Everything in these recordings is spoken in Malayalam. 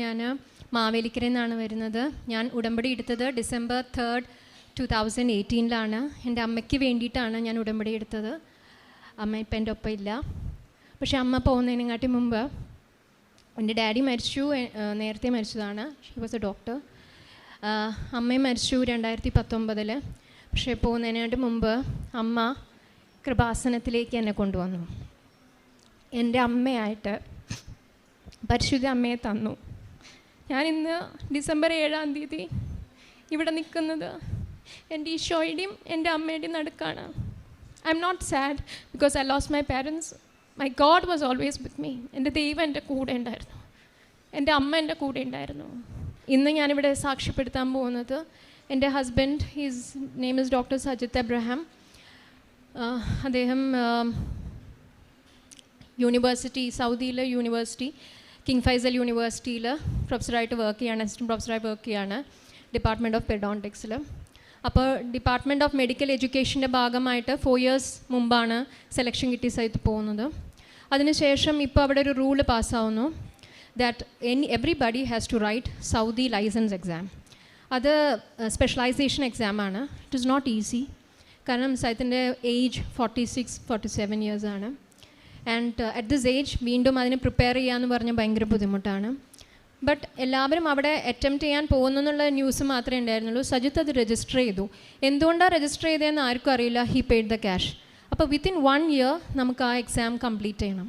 ഞാൻ മാവേലിക്കരയിൽ നിന്നാണ് വരുന്നത്. ഞാൻ ഉടമ്പടി എടുത്തത് ഡിസംബർ തേർഡ് ടു തൗസൻഡ് എയ്റ്റീനിലാണ് എന്റെ അമ്മയ്ക്ക് വേണ്ടിയിട്ടാണ് ഞാൻ ഉടമ്പടി എടുത്തത്. അമ്മ ഇപ്പം എന്റെ ഒപ്പം ഇല്ല. പക്ഷേ അമ്മ പോകുന്നതിനെക്കാട്ടി മുമ്പ് എന്റെ ഡാഡി മരിച്ചു നേരത്തെ മരിച്ചതാണ്. ഷീ വാസ് എ ഡോക്ടർ അമ്മയും മരിച്ചു രണ്ടായിരത്തി പത്തൊമ്പതിൽ പക്ഷേ പോകുന്നതിനായിട്ട് മുമ്പ് അമ്മ കൃപാസനത്തിലേക്ക് എന്നെ കൊണ്ടുവന്നു. എന്റെ അമ്മയായിട്ട് പരിശുദ്ധ അമ്മയെ തന്നു. ഞാൻ ഇന്ന് ഡിസംബർ ഏഴാം തീയതി ഇവിടെ നിൽക്കുന്നത് എന്റെ ഈശോയുടെയും എന്റെ അമ്മയുടെയും നടുക്കാണ്. I am not sad because I lose my parents my God was always with me എന്റെ ദൈവം എന്റെ കൂടെ ഉണ്ടായിരുന്നു. എന്റെ അമ്മ എന്റെ കൂടെ ഉണ്ടായിരുന്നു. ഇന്ന് ഞാനിവിടെ സാക്ഷ്യപ്പെടുത്താൻ പോകുന്നത് എന്റെ husband his name is doctor Sajith Abraham അദ്ദേഹം യൂണിവേഴ്സിറ്റി സൗദിയിലെ യൂണിവേഴ്സിറ്റി കിങ് ഫൈസൽ യൂണിവേഴ്സിറ്റിയിൽ പ്രൊഫസറായിട്ട് വർക്ക് ചെയ്യാണ് അസിസ്റ്റന്റ് പ്രൊഫസറായിട്ട് വർക്ക് ചെയ്യാണ് ഡിപ്പാർട്ട്മെന്റ് ഓഫ് പെഡോണ്ടിക്സിൽ അപ്പോൾ ഡിപ്പാർട്ട്മെന്റ് ഓഫ് മെഡിക്കൽ എഡ്യൂക്കേഷന്റെ ഭാഗമായിട്ട് ഫോർ ഇയേഴ്സ് മുമ്പാണ് സെലക്ഷൻ കിട്ടി സ്ഥലത്ത് പോകുന്നത്. അതിനുശേഷം ഇപ്പോൾ അവിടെ ഒരു rule പാസ്സാവുന്നു that any everybody has to write Saudi licence exam അത് സ്പെഷ്യലൈസേഷൻ എക്സാമാണ് ഇറ്റ് ഇസ് നോട്ട് ഈസി കാരണം സൈത്തിന്റെ age forty six forty seven ഇയേഴ്സാണ് and at this age വീണ്ടും അതിന് പ്രിപ്പയർ ചെയ്യാന്ന് പറഞ്ഞാൽ ഭയങ്കര ബുദ്ധിമുട്ടാണ്. ബട്ട് എല്ലാവരും അവിടെ അറ്റംപ്റ്റ് ചെയ്യാൻ പോകുന്നു എന്നുള്ള ന്യൂസ് മാത്രമേ ഉണ്ടായിരുന്നുള്ളൂ. സജിത്ത് അത് രജിസ്റ്റർ ചെയ്തു. എന്തുകൊണ്ടാണ് രജിസ്റ്റർ ചെയ്തതെന്ന് ആർക്കും അറിയില്ല. ഹി പെയ്ഡ് ദ ക്യാഷ് അപ്പോൾ വിത്തിൻ വൺ ഇയർ നമുക്ക് ആ എക്സാം കംപ്ലീറ്റ് ചെയ്യണം.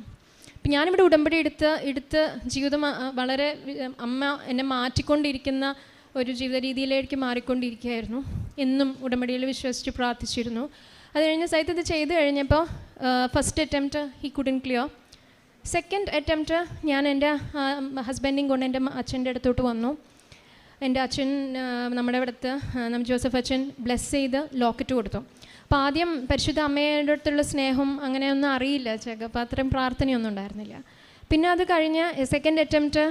അപ്പം ഞാനിവിടെ ഉടമ്പടി എടുത്ത് എടുത്ത് ജീവിതം വളരെ അമ്മ എന്നെ മാറ്റിക്കൊണ്ടിരിക്കുന്ന ഒരു ജീവിത രീതിയിലേക്ക് മാറിക്കൊണ്ടിരിക്കുകയായിരുന്നു. എന്നും ഉടമ്പടിയിൽ വിശ്വസിച്ച് പ്രാർത്ഥിച്ചിരുന്നു. അത് കഴിഞ്ഞ് സൈത്ത് ഇത് ചെയ്ത് കഴിഞ്ഞപ്പോൾ first attempt he couldn't clear second attempt ഞാൻ എന്റെ ഹസ്ബൻഡിങ് കൊണ്ട് എന്റെ അച്ഛന്റെ അടുത്തോട്ട് വന്നു. എന്റെ അച്ഛൻ നമ്മുടെ ഇവിടുത്തെ നമ്മൾ ജോസഫ് അച്ഛൻ ബ്ലെസ് ചെയ്ത് ലോക്കറ്റ് കൊടുത്തു. അപ്പോൾ ആദ്യം പരിശുദ്ധ അമ്മയുടെ അടുത്തുള്ള സ്നേഹം അങ്ങനെയൊന്നും അറിയില്ല ചേക്ക് അപ്പോൾ അത്രയും പ്രാർത്ഥനയൊന്നും ഉണ്ടായിരുന്നില്ല. പിന്നെ അത് കഴിഞ്ഞ് second attempt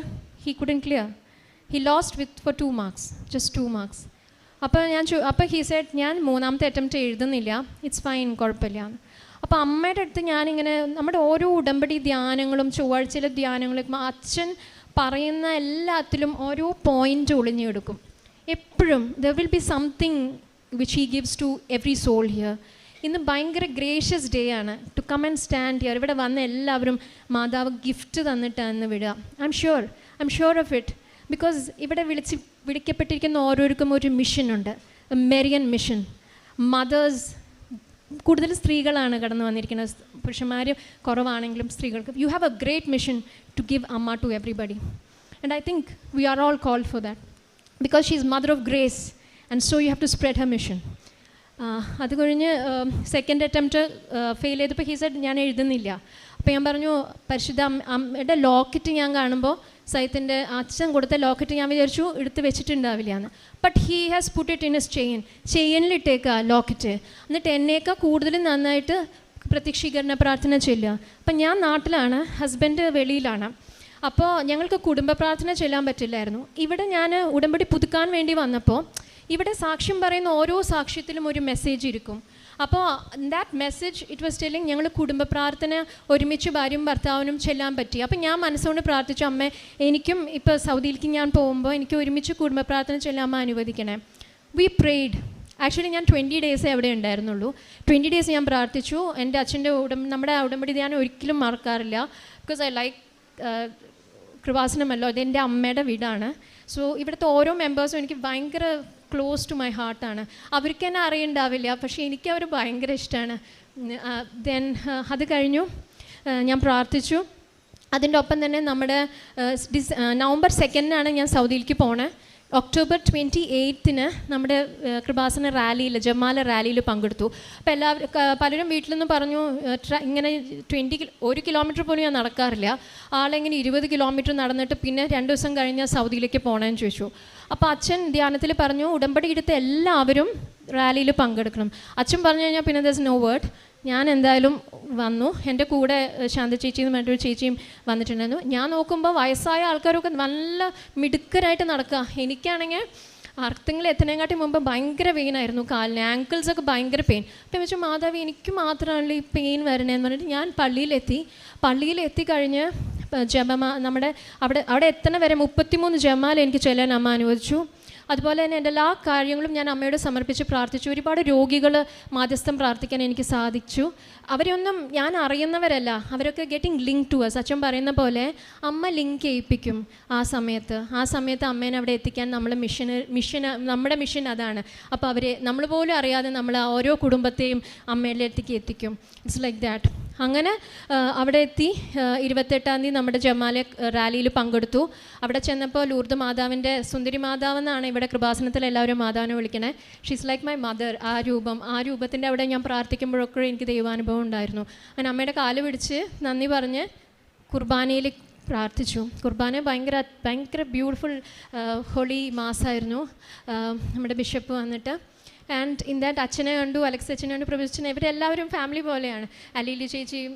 he couldn't clear he lost with four two marks just two marks അപ്പോൾ ഞാൻ ചോ അപ്പോൾ ഹീ സെഡ് ഞാൻ മൂന്നാമത്തെ അറ്റംപ്റ്റ് എഴുതുന്നില്ല. ഇറ്റ്സ് ഫൈൻ കുഴപ്പമില്ല. അപ്പോൾ അമ്മയുടെ അടുത്ത് ഞാനിങ്ങനെ നമ്മുടെ ഓരോ ഉടമ്പടി ധ്യാനങ്ങളും ചൊവ്വാഴ്ചയിലെ ധ്യാനങ്ങളും അച്ഛൻ പറയുന്ന എല്ലാത്തിലും ഓരോ പോയിന്റ് ഒളിഞ്ഞെടുക്കും. എപ്പോഴും there will be something which he gives to every soul here ഇന്ന് ഭയങ്കര ഗ്രേഷ്യസ് ഡേ ആണ്. To come and stand here ഇവിടെ വന്ന എല്ലാവരും മാതാവ് ഗിഫ്റ്റ് തന്നിട്ടാണ് വിടുക. I am sure I am sure of it because ഇവിടെ വിളിച്ച് വിളിക്കപ്പെട്ടിരിക്കുന്ന ഓരോരുക്കും ഒരു മിഷനുണ്ട് മെറിയൻ മിഷൻ മദേഴ്സ് കൂടുതൽ സ്ത്രീകളാണ് കടന്നു വന്നിരിക്കുന്നത്. പുരുഷന്മാർ കുറവാണെങ്കിലും സ്ത്രീകൾക്ക്. You have a great mission to give അമ്മ to everybody and I think we are all call for that because she is mother of grace and so you have to spread her mission അത് കഴിഞ്ഞ് സെക്കൻഡ് അറ്റംപ്റ്റ് ഫെയിൽ ചെയ്തപ്പോൾ ഹീ സെഡ് ഞാൻ എഴുതുന്നില്ല. അപ്പോൾ ഞാൻ പറഞ്ഞു പരിശുദ്ധ അമ്മ അമ്മയുടെ ലോക്കറ്റ് ഞാൻ കാണുമ്പോൾ സൈത്തിന്റെ അച്ഛൻ കൊടുത്ത ലോക്കറ്റ് ഞാൻ വിചാരിച്ചു എടുത്ത് വെച്ചിട്ടുണ്ടാവില്ല എന്ന് but he has put it in his chain ചെയിനിലിട്ടേക്കുക locket. എന്നിട്ട് എന്നേക്കാൾ കൂടുതൽ നന്നായിട്ട് പ്രത്യക്ഷീകരണ പ്രാർത്ഥന ചെല്ലുക. അപ്പം ഞാൻ നാട്ടിലാണ് ഹസ്ബൻഡ് വെളിയിലാണ്. അപ്പോൾ ഞങ്ങൾക്ക് കുടുംബ പ്രാർത്ഥന ചെല്ലാൻ പറ്റില്ലായിരുന്നു. ഇവിടെ ഞാൻ ഉടമ്പടി പുതുക്കാൻ വേണ്ടി വന്നപ്പോൾ ഇവിടെ സാക്ഷ്യം പറയുന്ന ഓരോ സാക്ഷ്യത്തിലും ഒരു മെസ്സേജ് ഇരിക്കും. അപ്പോൾ that message it was telling ഞങ്ങൾ കുടുംബ പ്രാർത്ഥന ഒരുമിച്ച് ഭാര്യയും ഭർത്താവിനും ചെല്ലാൻ പറ്റി. അപ്പോൾ ഞാൻ മനസ്സുകൊണ്ട് പ്രാർത്ഥിച്ചു അമ്മ എനിക്കും ഇപ്പോൾ സൗദിയിലേക്ക് ഞാൻ പോകുമ്പോൾ എനിക്ക് ഒരുമിച്ച് കുടുംബ പ്രാർത്ഥന ചെല്ലാൻ അമ്മ അനുവദിക്കണേ. വി പ്രേഡ് ആക്ച്വലി ഞാൻ ട്വന്റി ഡേയ്സേ അവിടെ ഉണ്ടായിരുന്നുള്ളൂ. ട്വന്റി ഡേയ്സ് ഞാൻ പ്രാർത്ഥിച്ചു. എന്റെ അച്ഛന്റെ ഉടം നമ്മുടെ ഉടമ്പടി ഞാൻ ഒരിക്കലും മറക്കാറില്ല. ബിക്കോസ് ഐ ലൈക്ക് കൃപാസനമല്ലോ എന്റെ അമ്മയുടെ വീടാണ്. സോ ഇവിടുത്തെ ഓരോ മെമ്പേഴ്സും എനിക്ക് ഭയങ്കര ക്ലോസ് ടു മൈ ഹാർട്ടാണ് അവർക്ക് തന്നെ അറിയണ്ടാവില്ല പക്ഷേ എനിക്ക് അവർ ഭയങ്കര ഇഷ്ടമാണ് ദെൻ അത് കഴിഞ്ഞു. ഞാൻ പ്രാർത്ഥിച്ചു. അതിന്റെ ഒപ്പം തന്നെ നമ്മുടെ ഡിസ് നവംബർ സെക്കൻഡിനാണ് ഞാൻ സൗദിയിലേക്ക് പോണേ. ഒക്ടോബർ ട്വന്റി എയ്ത്തിന് നമ്മുടെ കൃപാസന റാലിയിൽ ജമാല റാലിയിൽ പങ്കെടുത്തു. അപ്പോൾ എല്ലാവരും പലരും വീട്ടിൽ നിന്ന് പറഞ്ഞു ഇങ്ങനെ ട്വന്റി ഒരു കിലോമീറ്റർ പോലും ഞാൻ നടക്കാറില്ല. ആളെങ്ങനെ ഇരുപത് കിലോമീറ്റർ നടന്നിട്ട് പിന്നെ രണ്ട് ദിവസം കഴിഞ്ഞാൽ സൗദിയിലേക്ക് പോകണമെന്ന് ചോദിച്ചു. അപ്പോൾ അച്ഛൻ ധ്യാനത്തിൽ പറഞ്ഞു ഉടമ്പടി എടുത്ത് എല്ലാവരും റാലിയിൽ പങ്കെടുക്കണം. അച്ഛൻ പറഞ്ഞു കഴിഞ്ഞാൽ പിന്നെ ദസ് നോ വേർഡ് ഞാൻ എന്തായാലും വന്നു. എന്റെ കൂടെ ശാന്ത ചേച്ചിയും മറ്റൊരു ചേച്ചിയും വന്നിട്ടുണ്ടായിരുന്നു. ഞാൻ നോക്കുമ്പോൾ വയസ്സായ ആൾക്കാരൊക്കെ നല്ല മിടുക്കരായിട്ട് നടക്കുക എനിക്കാണെങ്കിൽ അർത്ഥങ്ങൾ എത്തുന്നതിനെക്കാട്ടി മുമ്പ് ഭയങ്കര പെയിനായിരുന്നു കാലിന് ആങ്കിൾസൊക്കെ ഭയങ്കര പെയിൻ അപ്പം വെച്ചാൽ മാതാവ് എനിക്ക് മാത്രമാണല്ലോ ഈ പെയിൻ വരണേന്ന് പറഞ്ഞിട്ട് ഞാൻ പള്ളിയിലെത്തി. പള്ളിയിലെത്തി എത്തിക്കഴിഞ്ഞ് ജപമാ നമ്മുടെ അവിടെ അവിടെ എത്തണ വരെ മുപ്പത്തിമൂന്ന് ജമാൽ എനിക്ക് ചെല്ലാൻ അമ്മ അനുവദിച്ചു. അതുപോലെ തന്നെ എന്റെ എല്ലാ കാര്യങ്ങളും ഞാൻ അമ്മയോട് സമർപ്പിച്ച് പ്രാർത്ഥിച്ചു. ഒരുപാട് രോഗികൾ മാധ്യസ്ഥം പ്രാർത്ഥിക്കാൻ എനിക്ക് സാധിച്ചു. അവരൊന്നും ഞാൻ അറിയുന്നവരല്ല. അവരൊക്കെ ഗെറ്റിംഗ് ലിങ്ക് ടു അസ് അച്ഛൻ പറയുന്ന പോലെ അമ്മ ലിങ്ക് ചെയ്യിപ്പിക്കും ആ സമയത്ത്. ആ സമയത്ത് അമ്മേനെ അവിടെ എത്തിക്കാൻ നമ്മൾ മിഷൻ മിഷൻ നമ്മുടെ മിഷൻ അതാണ്. അപ്പോൾ അവർ നമ്മൾ പോലും അറിയാതെ നമ്മൾ ഓരോ കുടുംബത്തെയും അമ്മയിലേക്ക് എത്തിക്കും. ഇറ്റ്സ് ലൈക്ക് ദാറ്റ് അങ്ങനെ അവിടെ എത്തി. ഇരുപത്തെട്ടാം തീയതി നമ്മുടെ ജമാലെ റാലിയിൽ പങ്കെടുത്തു. അവിടെ ചെന്നപ്പോൾ ലൂർദ് മാതാവിന്റെ സുന്ദരി മാതാവ് എന്നാണ് ഇവിടെ കൃപാസനത്തിൽ എല്ലാവരും മാതാവിനെ വിളിക്കണേ. ഷീസ് ലൈക്ക് മൈ മദർ ആ രൂപം. ആ രൂപത്തിന്റെ അവിടെ ഞാൻ പ്രാർത്ഥിക്കുമ്പോഴൊക്കെ എനിക്ക് ദൈവാനുഭവം ഉണ്ടായിരുന്നു. അങ്ങനെ അമ്മയുടെ കാൽ പിടിച്ച് നന്ദി പറഞ്ഞ് കുർബാനയിൽ പ്രാർത്ഥിച്ചു. കുർബാന ഭയങ്കര ഭയങ്കര ബ്യൂട്ടിഫുൾ ഹോളി മാസമായിരുന്നു. നമ്മുടെ ബിഷപ്പ് വന്നിട്ട് ആൻഡ് ഇൻ ദാറ്റ് അച്ഛനെ കണ്ടു അലക്സ് അച്ഛനെ കണ്ടു പ്രഭുച്ചനെ ഇവരെല്ലാവരും ഫാമിലി പോലെയാണ്. അലീലി ചേച്ചിയും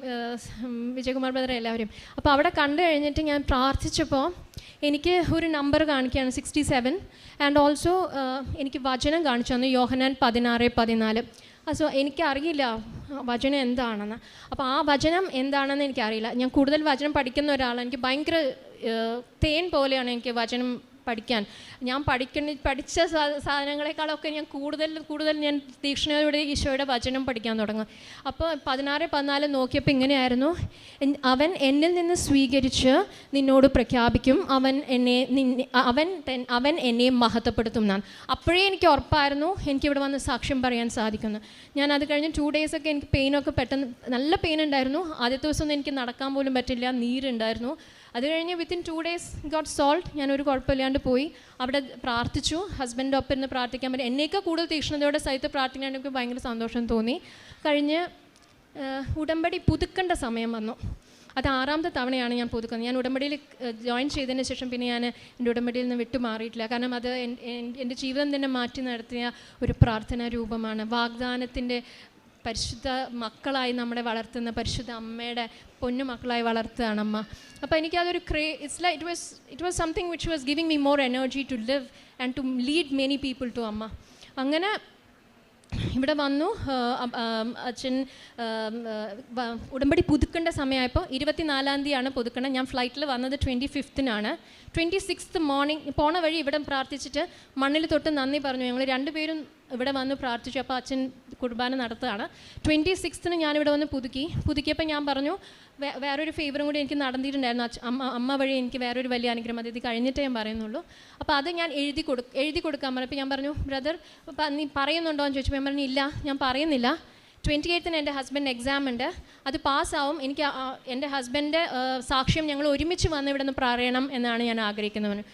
വിജയകുമാർ ബ്രദർ എല്ലാവരും. അപ്പോൾ അവിടെ കണ്ടു കഴിഞ്ഞിട്ട് ഞാൻ പ്രാർത്ഥിച്ചപ്പോൾ എനിക്ക് ഒരു നമ്പർ കാണിക്കുകയാണ് സിക്സ്റ്റി സെവൻ ആൻഡ് ഓൾസോ എനിക്ക് വചനം കാണിച്ചു തന്നു യോഹനാൻ പതിനാറ് പതിനാല്. സോ എനിക്കറിയില്ല വചനം എന്താണെന്ന്. അപ്പോൾ ആ വചനം എന്താണെന്ന് എനിക്കറിയില്ല. ഞാൻ കൂടുതൽ വചനം പഠിക്കുന്ന ഒരാളാണ്. എനിക്ക് ഭയങ്കര തേൻ പോലെയാണ് എനിക്ക് വചനം പഠിക്കാൻ. ഞാൻ പഠിക്കുന്ന പഠിച്ച സാധനങ്ങളെക്കാളൊക്കെ ഞാൻ കൂടുതൽ കൂടുതൽ ഞാൻ തീക്ഷ്ണതയോടെ ഈശോയുടെ വചനം പഠിക്കാൻ തുടങ്ങും. അപ്പോൾ പതിനാറ് പതിനാല് നോക്കിയപ്പോൾ ഇങ്ങനെയായിരുന്നു. അവൻ എന്നിൽ നിന്ന് സ്വീകരിച്ച് നിന്നോട് പ്രഖ്യാപിക്കും. അവൻ എന്നെ അവൻ അവൻ എന്നെ മഹത്വപ്പെടുത്തും എന്നാണ്. അപ്പോഴേ എനിക്ക് ഉറപ്പായിരുന്നു എനിക്കിവിടെ വന്ന് സാക്ഷ്യം പറയാൻ സാധിക്കുന്നു. ഞാൻ അത് കഴിഞ്ഞ് ടു ഡേയ്സ് ഒക്കെ എനിക്ക് പെയിനൊക്കെ പെട്ടെന്ന് നല്ല പെയിൻ ഉണ്ടായിരുന്നു. ആദ്യത്തെ ദിവസം ഒന്നും എനിക്ക് നടക്കാൻ പോലും പറ്റില്ല. നീരുണ്ടായിരുന്നു. അത് കഴിഞ്ഞ് within two days got solve ഞാൻ ഒരു കുഴപ്പമില്ലാണ്ട് പോയി. അവിടെ പ്രാർത്ഥിച്ചു. ഹസ്ബൻഡ് ഒപ്പം ഇരുന്ന് പ്രാർത്ഥിക്കാൻ പറ്റും. എന്നേക്കാൾ കൂടുതൽ തീക്ഷ്ണതയോടെ സഹിത്ത് പ്രാർത്ഥിക്കാൻ എനിക്ക് ഭയങ്കര സന്തോഷം തോന്നി. കഴിഞ്ഞ് ഉടമ്പടി പുതുക്കേണ്ട സമയം വന്നു. അത് ആറാമത്തെ തവണയാണ് ഞാൻ പുതുക്കുന്നത്. ഞാൻ ഉടമ്പടിയിൽ ജോയിൻ ചെയ്തതിന് ശേഷം പിന്നെ ഞാൻ എന്റെ ഉടമ്പടിയിൽ നിന്ന് വിട്ടുമാറിയിട്ടില്ല കാരണം അത് എൻ- എൻ- എന്റെ ജീവിതം തന്നെ മാറ്റി നടത്തിയ ഒരു പ്രാർത്ഥനാ രൂപമാണ്. വാഗ്ദാനത്തിന്റെ പരിശുദ്ധ മക്കളായി നമ്മളെ വളർത്തുന്ന പരിശുദ്ധ അമ്മയുടെ പൊന്നു മക്കളായി വളർത്തുകയാണ് അമ്മ. അപ്പോൾ എനിക്കതൊരു ക്രേ it's like it was it was something which was giving me more energy to live and to lead many people to അമ്മ. അങ്ങനെ ഇവിടെ വന്നു അച്ഛൻ ഉടമ്പടി പുതുക്കേണ്ട സമയമായപ്പോൾ ഇരുപത്തിനാലാം തീയതിയാണ് പുതുക്കണം ഞാൻ ഫ്ലൈറ്റിൽ വന്നത് ട്വന്റി ഫിഫ്തിനാണ് ട്വന്റി സിക്സ് മോർണിംഗ് പോണ വഴി ഇവിടെ പ്രാർത്ഥിച്ചിട്ട് മണ്ണിൽ തൊട്ട് നന്ദി പറഞ്ഞു. ഞങ്ങൾ രണ്ടുപേരും ഇവിടെ വന്ന് പ്രാർത്ഥിച്ചു. അപ്പോൾ അച്ഛൻ കുർബാന നടത്തുകയാണ്. ട്വന്റി സിക്സ്തിന് ഞാനിവിടെ വന്ന് പുതുക്കി. പുതുക്കിയപ്പോൾ ഞാൻ പറഞ്ഞു വേറൊരു ഫേവറും കൂടി എനിക്ക് നടന്നിട്ടുണ്ടായിരുന്നു. അമ്മ അമ്മ വഴി എനിക്ക് വേറൊരു വലിയ അനുഗ്രഹം. അത് ഇത് കഴിഞ്ഞിട്ടേ ഞാൻ പറയുന്നുള്ളൂ. അപ്പോൾ അത് ഞാൻ എഴുതി കൊടു എഴുതി കൊടുക്കാൻ പറഞ്ഞു. അപ്പോൾ ഞാൻ പറഞ്ഞു ബ്രദർ നീ പറയുന്നുണ്ടോ? എന്ന് ചോദിച്ചപ്പോൾ ഞാൻ പറഞ്ഞു ഇല്ല ഞാൻ പറയുന്നില്ല. ട്വന്റി എയ്ത്തിന് എന്റെ ഹസ്ബൻഡ് എക്സാം ഉണ്ട്. അത് പാസ്സാവും. എനിക്ക് എന്റെ ഹസ്ബൻഡ് സാക്ഷ്യം ഞങ്ങൾ ഒരുമിച്ച് വന്ന് ഇവിടെ നിന്ന് പറയണം എന്നാണ് ഞാൻ ആഗ്രഹിക്കുന്നത്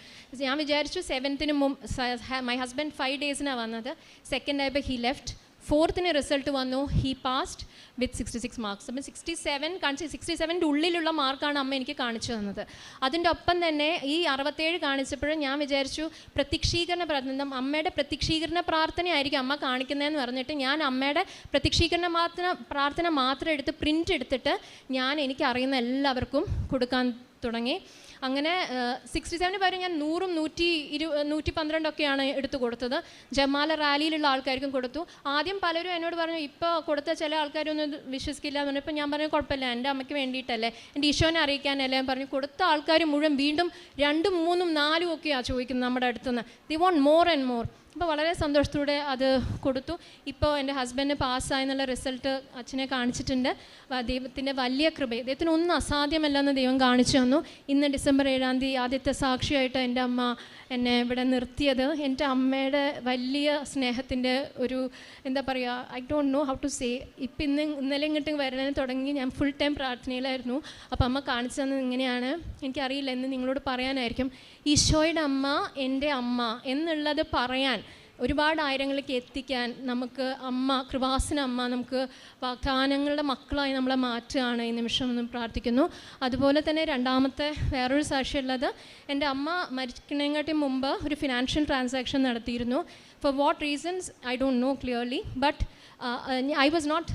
ഞാൻ വിചാരിച്ചു സെവൻത്തിന് മുമ്പ് മൈ ഹസ്ബൻഡ് ഫൈവ് ഡേയ്സിനാണ് വന്നത്. സെക്കൻഡ് ആയപ്പോൾ ഹി ലെഫ്റ്റ് ഫോർത്തിന് റിസൾട്ട് വന്നു. He passed with sixty six marks അപ്പം സിക്സ്റ്റി സെവൻ കാണിച്ച് സിക്സ്റ്റി സെവന്റെ ഉള്ളിലുള്ള മാർക്കാണ് അമ്മ എനിക്ക് കാണിച്ചു തന്നത്. അതിന്റെ ഒപ്പം തന്നെ ഈ അറുപത്തേഴ് കാണിച്ചപ്പോഴും ഞാൻ വിചാരിച്ചു പ്രത്യക്ഷീകരണ പ്രാർത്ഥന അമ്മയുടെ പ്രത്യക്ഷീകരണ പ്രാർത്ഥനയായിരിക്കും അമ്മ കാണിക്കുന്നതെന്ന് പറഞ്ഞിട്ട് ഞാൻ അമ്മയുടെ പ്രത്യക്ഷീകരണ മാത്രം പ്രാർത്ഥന മാത്രം എടുത്ത് പ്രിന്റ് എടുത്തിട്ട് ഞാൻ എനിക്ക് അറിയുന്ന എല്ലാവർക്കും കൊടുക്കാൻ തുടങ്ങി. അങ്ങനെ സിക്സ്റ്റി സെവന് പകരം ഞാൻ നൂറും നൂറ്റി ഇരു നൂറ്റി പന്ത്രണ്ടൊക്കെയാണ് എടുത്തു കൊടുത്തത്. ജമാല റാലിയിലുള്ള ആൾക്കാർക്കും കൊടുത്തു. ആദ്യം പലരും എന്നോട് പറഞ്ഞു ഇപ്പോൾ കൊടുത്ത ചില ആൾക്കാരൊന്നും വിശ്വസിക്കില്ല എന്ന് പറഞ്ഞപ്പോൾ ഞാൻ പറഞ്ഞു കുഴപ്പമില്ല എന്റെ അമ്മയ്ക്ക് വേണ്ടിയിട്ടല്ലേ? എന്റെ ഈശോനെ അറിയിക്കാനല്ലേ? പറഞ്ഞു. കൊടുത്ത ആൾക്കാർ മുഴുവൻ വീണ്ടും രണ്ടും മൂന്നും നാലും ഒക്കെയാണ് ചോദിക്കുന്നത് നമ്മുടെ അടുത്തുനിന്ന്. They want more and more അപ്പോൾ വളരെ സന്തോഷത്തോടെ അത് കൊടുത്തു. ഇപ്പോൾ എന്റെ ഹസ്ബൻഡ് പാസ്സായെന്നുള്ള റിസൾട്ട് അച്ഛനെ കാണിച്ചിട്ടുണ്ട്. ദൈവത്തിന്റെ വലിയ കൃപ ദൈവത്തിന് ഒന്നും അസാധ്യമല്ലെന്ന് ദൈവം കാണിച്ചു തന്നു. ഇന്ന് ഡിസംബർ ഏഴാം തീയതി ആദ്യത്തെ സാക്ഷിയായിട്ട് എന്റെ അമ്മ എന്നെ ഇവിടെ നിർത്തിയത്. എന്റെ അമ്മയുടെ വലിയ സ്നേഹത്തിന്റെ ഒരു എന്താ പറയുക I don't know how to say ഇപ്പം ഇന്ന് ഇന്നലെ ഇങ്ങോട്ട് വരാൻ തുടങ്ങി ഞാൻ ഫുൾ ടൈം പ്രാർത്ഥനയിലായിരുന്നു. അപ്പോൾ അമ്മ കാണിച്ചു തന്നത് ഇങ്ങനെയാണ്. എനിക്കറിയില്ല എന്ന് നിങ്ങളോട് പറയാനായിരിക്കും. ഈശോയുടെ അമ്മ എന്റെ അമ്മ എന്നുള്ളത് പറയാൻ ഒരുപാട് ആയിരങ്ങളിലേക്ക് എത്തിക്കാൻ നമുക്ക് അമ്മ കൃപാസന അമ്മ നമുക്ക് വാഗ്ദാനങ്ങളുടെ മക്കളായി നമ്മളെ മാറ്റുകയാണ് ഈ നിമിഷം എന്ന് പ്രാർത്ഥിക്കുന്നു. അതുപോലെ തന്നെ രണ്ടാമത്തെ വേറൊരു സാക്ഷിയുള്ളത് എന്റെ അമ്മ മരിക്കണേക്കാട്ടി മുമ്പ് ഒരു ഫിനാൻഷ്യൽ ട്രാൻസാക്ഷൻ നടത്തിയിരുന്നു. For what reasons I don't know clearly but I was not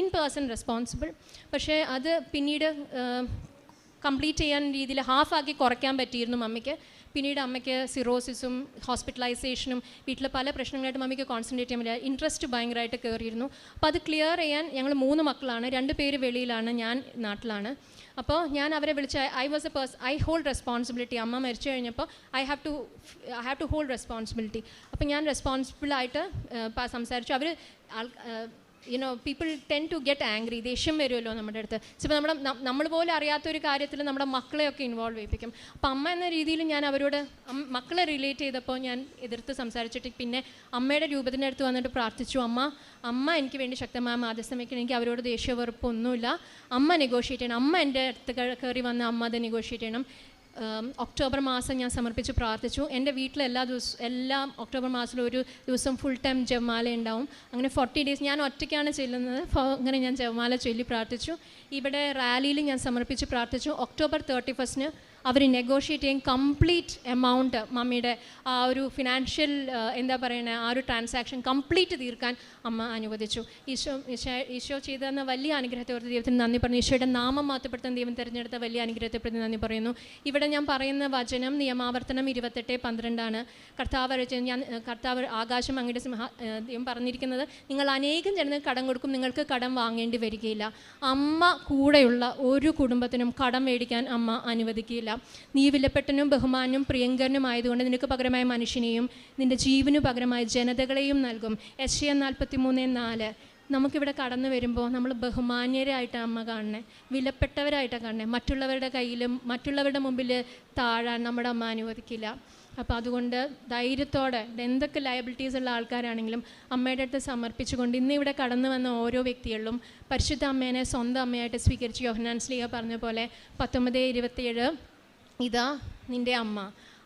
in person responsible പക്ഷേ അത് പിന്നീട് കംപ്ലീറ്റ് ചെയ്യാൻ രീതിയിൽ ഹാഫ് ആക്കി കുറയ്ക്കാൻ പറ്റിയിരുന്നു മമ്മിക്ക്. പിന്നീട് അമ്മയ്ക്ക് സിറോസിസും ഹോസ്പിറ്റലൈസേഷനും വീട്ടിലെ പല പ്രശ്നങ്ങളായിട്ടും അമ്മയ്ക്ക് കോൺസെൻട്രേറ്റ് ചെയ്യാൻ പറ്റില്ല. ഇൻട്രസ്റ്റ് ഭയങ്കരമായിട്ട് കയറിയിരുന്നു. അപ്പോൾ അത് ക്ലിയർ ചെയ്യാൻ ഞങ്ങൾ മൂന്ന് മക്കളാണ്. രണ്ട് പേര് വെളിയിലാണ് ഞാൻ നാട്ടിലാണ്. അപ്പോൾ ഞാൻ അവരെ വിളിച്ച I was a purse I hold responsibility അമ്മ മരിച്ചു കഴിഞ്ഞപ്പോൾ I have to I have to hold responsibility അപ്പോൾ ഞാൻ റെസ്പോൺസിബിളായിട്ട് സംസാരിച്ചു. അവർ you know people tend to get angry ദേഷ്യം വരുമല്ലോ നമ്മുടെ അടുത്ത്. ചിലപ്പോൾ നമ്മുടെ നമ്മൾ പോലും അറിയാത്തൊരു കാര്യത്തിൽ നമ്മുടെ മക്കളെയൊക്കെ ഇൻവോൾവ് ചെയ്യിപ്പിക്കും. അപ്പം അമ്മ എന്ന രീതിയിൽ ഞാൻ അവരോട് മക്കളെ റിലേറ്റ് ചെയ്തപ്പോൾ ഞാൻ എതിർത്ത് സംസാരിച്ചിട്ട് പിന്നെ അമ്മയുടെ രൂപത്തിന്റെ അടുത്ത് വന്നിട്ട് പ്രാർത്ഥിച്ചു. അമ്മ അമ്മ എനിക്ക് വേണ്ടി ശക്തമായ മാധ്യസ്ഥം വയ്ക്കണം. എനിക്ക് അവരോട് ദേഷ്യ വെറുപ്പൊന്നുമില്ല. അമ്മ നെഗോഷിയേറ്റ് ചെയ്യണം. അമ്മ എന്റെ അടുത്ത് കയറി വന്ന് അമ്മ അത് നെഗോഷിയേറ്റ് ചെയ്യണം. ഒക്ടോബർ മാസം ഞാൻ സമർപ്പിച്ച് പ്രാർത്ഥിച്ചു. എന്റെ വീട്ടിൽ എല്ലാ ദിവസവും എല്ലാം ഒക്ടോബർ മാസത്തിൽ ഒരു ദിവസം ഫുൾ ടൈം ജവമാല ഉണ്ടാവും. അങ്ങനെ ഫോർട്ടി ഡേയ്സ് ഞാൻ ഒറ്റയ്ക്കാണ് ചെല്ലുന്നത്. അങ്ങനെ ഞാൻ ജവമാല ചൊല്ലി പ്രാർത്ഥിച്ചു. ഇവിടെ റാലിയിൽ ഞാൻ സമർപ്പിച്ച് പ്രാർത്ഥിച്ചു. ഒക്ടോബർ തേർട്ടി ഫസ്റ്റിന് അവർ നെഗോഷിയേറ്റ് ചെയ്യും കംപ്ലീറ്റ് എമൗണ്ട് മമ്മിയുടെ ആ ഒരു ഫിനാൻഷ്യൽ എന്താ പറയുന്നത് ആ ഒരു ട്രാൻസാക്ഷൻ കംപ്ലീറ്റ് തീർക്കാൻ അമ്മ അനുവദിച്ചു. ഈശോ ഈശോ ഈശോ ചെയ്ത വലിയ അനുഗ്രഹത്തെ ഓർത്ത് ദൈവത്തിന് നന്ദി പറഞ്ഞു. ഈശോയുടെ നാമം മാറ്റപ്പെടുത്താൻ ദൈവം തിരഞ്ഞെടുത്ത വലിയ അനുഗ്രഹത്തെ പ്രതി നന്ദി പറയുന്നു. ഇവിടെ ഞാൻ പറയുന്ന വചനം നിയമാവർത്തനം ഇരുപത്തെട്ട് പന്ത്രണ്ടാണ്. കർത്താവ് ഞാൻ കർത്താവ് ആകാശം അങ്ങയുടെ സിംഹ ദൈവം പറഞ്ഞിരിക്കുന്നത് നിങ്ങൾ അനേകം ജനങ്ങൾക്ക് കടം കൊടുക്കും നിങ്ങൾക്ക് കടം വാങ്ങേണ്ടി വരികയില്ല. അമ്മ കൂടെയുള്ള ഒരു കുടുംബത്തിനും കടം മേടിക്കാൻ അമ്മ അനുവദിക്കില്ല നീ വിലപ്പെട്ടനും ബഹുമാനും പ്രിയങ്കരനും ആയതുകൊണ്ട് നിനക്ക് പകരമായ മനുഷ്യനെയും നിന്റെ ജീവനു പകരമായ ജനതകളെയും നൽകും. എസ് എ നാൽപ്പത്തി മൂന്ന് നാല്. നമുക്കിവിടെ കടന്നു വരുമ്പോൾ നമ്മൾ ബഹുമാന്യരായിട്ടാണ് അമ്മ കാണണേ വിലപ്പെട്ടവരായിട്ടാണ് കാണണേ മറ്റുള്ളവരുടെ കയ്യിലും മറ്റുള്ളവരുടെ മുമ്പിൽ താഴാൻ നമ്മുടെ അമ്മ അനുവദിക്കില്ല. അപ്പോൾ അതുകൊണ്ട് ധൈര്യത്തോടെ എന്തൊക്കെ ലയബിലിറ്റീസ് ഉള്ള ആൾക്കാരാണെങ്കിലും അമ്മയുടെ അടുത്ത് സമർപ്പിച്ചുകൊണ്ട് ഇന്ന് ഇവിടെ കടന്നു വന്ന ഓരോ വ്യക്തികളിലും പരിശുദ്ധ അമ്മേനെ സ്വന്തം അമ്മയായിട്ട് സ്വീകരിച്ച് യോഹനാൻ സ്ലീഹ പറഞ്ഞ പോലെ പത്തൊമ്പത് ഇരുപത്തിയേഴ് ഇതാ നിന്റെ അമ്മ.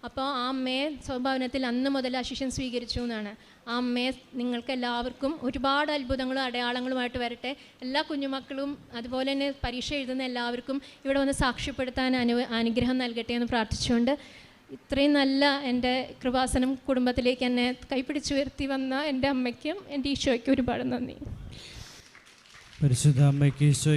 അപ്പോൾ ആ അമ്മയെ സ്വഭാവനത്തിൽ അന്ന് മുതൽ അശിഷ്യൻ സ്വീകരിച്ചു എന്നാണ്. ആ അമ്മയെ നിങ്ങൾക്ക് എല്ലാവർക്കും ഒരുപാട് അത്ഭുതങ്ങളും അടയാളങ്ങളുമായിട്ട് വരട്ടെ. എല്ലാ കുഞ്ഞുമക്കളും അതുപോലെ തന്നെ പരീക്ഷ എഴുതുന്ന എല്ലാവർക്കും ഇവിടെ വന്ന് സാക്ഷ്യപ്പെടുത്താൻ അനു അനുഗ്രഹം നൽകട്ടെ എന്ന് പ്രാർത്ഥിച്ചുകൊണ്ട് ഇത്രയും നല്ല എന്റെ കൃപാസനം കുടുംബത്തിലേക്ക് എന്നെ കൈപ്പിടിച്ച് ഉയർത്തി വന്ന എന്റെ അമ്മയ്ക്കും എന്റെ ഈശോയ്ക്കും ഒരുപാട് നന്ദി. പരിശുദ്ധ അമ്മയ്ക്ക് ഈശോ